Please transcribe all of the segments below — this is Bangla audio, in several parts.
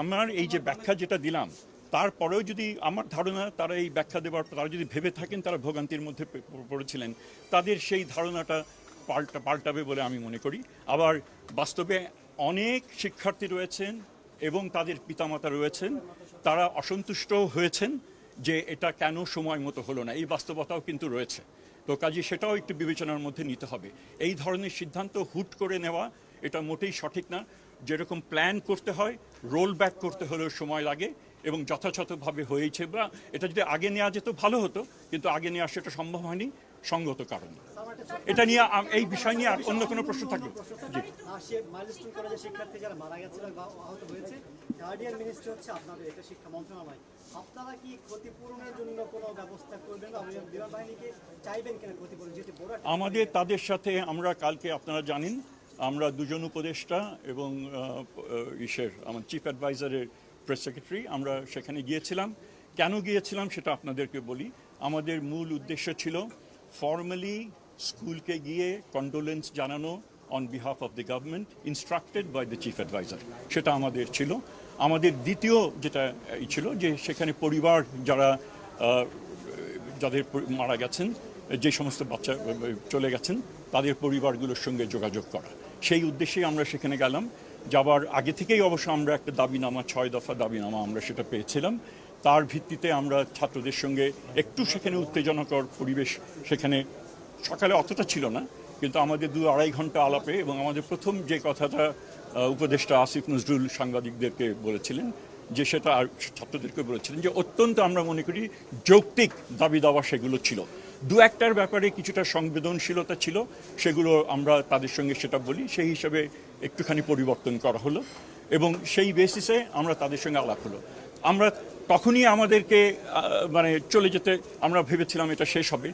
আমার এই যে ব্যাখ্যা যেটা দিলাম, তারপরেও যদি আমার ধারণা তারা এই ব্যাখ্যা দেওয়ার তারা যদি ভেবে থাকেন তারা ভোগান্তির মধ্যে পড়েছিলেন, তাদের সেই ধারণাটা পাল্টা পাল্টাবে বলে আমি মনে করি। আবার বাস্তবে অনেক শিক্ষার্থী রয়েছেন এবং তাদের পিতামাতা রয়েছেন, তারা অসন্তুষ্ট হয়েছেন যে এটা কেন সময় মতো হলো না। এই বাস্তবতাও কিন্তু রয়েছে। তো কাজে সেটাও একটু বিবেচনার মধ্যে নিতে হবে। এই ধরনের সিদ্ধান্ত হুট করে নেওয়া এটা মোটেই সঠিক না। যেরকম প্ল্যান করতে হয় রোল ব্যাক করতে হলেও সময় লাগে এবং যথাযথভাবে হয়েছে বা এটা যদি আগে নেওয়া যেত ভালো হতো কিন্তু আগে নেওয়া সেটা সম্ভব হয়নি সঙ্গত কারণে। এটা নিয়ে এই বিষয় নিয়ে আর অন্য কোনো প্রশ্ন থাকবে? আমাদের তাদের সাথে আমরা কালকে আপনারা জানেন আমরা দুজন উপদেষ্টা এবং ইসের, আমার চিফ অ্যাডভাইজারের প্রেস সেক্রেটারি আমরা সেখানে গিয়েছিলাম। কেন গিয়েছিলাম সেটা আপনাদেরকে বলি। আমাদের মূল উদ্দেশ্য ছিল ফর্মালি স্কুলকে গিয়ে কন্ডোলেন্স জানানো on behalf of the government instructed by the chief adviser সেটা আমাদের ছিল। আমাদের দ্বিতীয় যেটা ছিল যে সেখানে পরিবার যারা যাদের মারা গেছেন, যে সমস্ত বাচ্চা চলে গেছেন, তাদের পরিবারগুলোর সঙ্গে যোগাযোগ করা। সেই উদ্দেশ্যেই আমরা সেখানে গেলাম। যাবার আগে থেকেই অবশ্য আমরা একটা দাবিনামা, ছয় দফা দাবিনামা আমরা সেটা পেয়েছিলাম। তার ভিত্তিতে আমরা ছাত্রদের সঙ্গে একটু সেখানে উত্তেজনাকর পরিবেশ সেখানে সকালে অতটা ছিল না, কিন্তু আমাদের দু আড়াই ঘণ্টা আলাপে এবং আমাদের প্রথম যে কথাটা উপদেষ্টা আসিফ নজরুল সাংবাদিকদেরকে বলেছিলেন যে সেটা ছাত্রদেরকে বলেছিলেন যে অত্যন্ত আমরা মনে করি যৌক্তিক দাবি দাওয়া সেগুলো ছিল। দু একটার ব্যাপারে কিছুটা সংবেদনশীলতা ছিল, সেগুলো আমরা তাদের সঙ্গে সেটা বলি, সেই হিসাবে একটুখানি পরিবর্তন করা হলো এবং সেই বেসিসে আমরা তাদের সঙ্গে আলাপ হলো। আমরা তখনই আমাদেরকে মানে চলে যেতে, আমরা ভেবেছিলাম এটা শেষ হবে।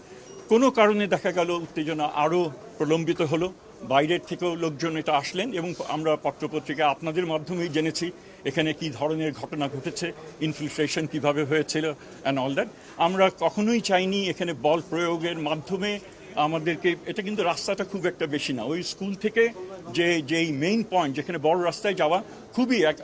কোনো কারণে দেখা গেল উত্তেজনা আরও প্রলম্বিত হলো। বাইরের থেকেও লোকজন এটা আসলেন এবং আমরা পত্রপত্রিকা আপনাদের মাধ্যমেই জেনেছি এখানে কি ধরনের ঘটনা ঘটেছে ইনফিলট্রেশন কীভাবে হয়েছিল অ্যান্ড অল দ্যাট আমরা কখনোই চাইনি এখানে বল প্রয়োগের মাধ্যমে আমাদেরকে, এটা কিন্তু রাস্তাটা খুব একটা বেশি না। ওই স্কুল থেকে যে, যেই মেইন পয়েন্ট যেখানে বড় রাস্তায় যাওয়া খুবই এক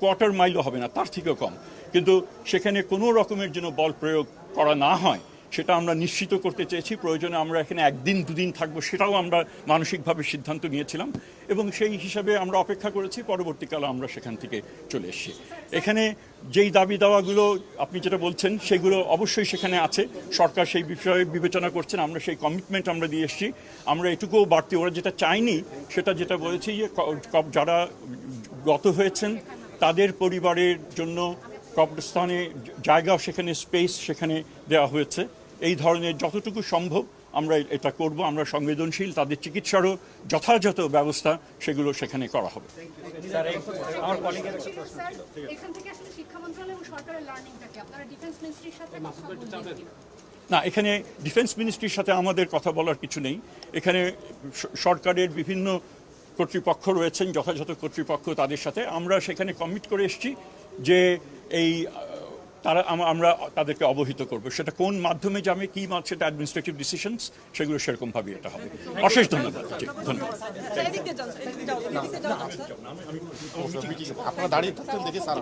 কোয়ার্টার মাইলও হবে না, তার থেকেও কম। কিন্তু সেখানে কোনো রকমের যেন বল প্রয়োগ করা না হয় সেটা আমরা নিশ্চিত করতে চেয়েছি। প্রয়োজনে আমরা এখানে একদিন, দুদিন থাকব, সেটাও আমরা মানসিকভাবে সিদ্ধান্ত নিয়েছিলাম এবং সেই হিসাবে আমরা অপেক্ষা করেছি। পরবর্তীকালে আমরা সেখান থেকে চলে এসেছি। এখানে যেই দাবি দাওয়াগুলো আপনি যেটা বলছেন, সেগুলো অবশ্যই সেখানে আছে। সরকার সেই বিষয়ে বিবেচনা করছেন, আমরা সেই কমিটমেন্ট আমরা দিয়ে এসেছি। আমরা এটুকুও বাড়তি, ওরা যেটা চাইনি সেটা যেটা বলেছি যে যারা গত হয়েছেন, তাদের পরিবারের জন্য কবরস্থানে জায়গাও সেখানে স্পেস সেখানে দেওয়া হয়েছে। এই ধরনের যতটুকু সম্ভব আমরা এটা করব। আমরা সংবেদনশীল তাদের চিকিৎসারও যথাযথ ব্যবস্থা সেগুলো সেখানে করা হবে। স্যার এখান থেকে আসলে শিক্ষা মন্ত্রণালয় এবং সরকারের লার্নিংটাকে আপনারা ডিফেন্স মিনিস্ট্রির সাথে কথা বলবেন কিনা? না এখানে ডিফেন্স মিনিস্ট্রির সাথে আমাদের কথা বলার কিছু নেই। এখানে সরকারের বিভিন্ন কর্তৃপক্ষ রয়েছেন যথাযথ কর্তৃপক্ষ তাদের সাথে। আমরা সেখানে কমিট করে এসেছি যে এই তারা আমরা তাদেরকে অবহিত করব। সেটা কোন মাধ্যমে যাবে কি মাছ সেটা অ্যাডমিনিস্ট্রেটিভ ডিসিশনস সেগুলো সেরকমভাবে এটা হবে। অশেষ ধন্যবাদ। ধন্যবাদ। আপনারা দাঁড়িয়ে থাকতেন দেখি স্যার।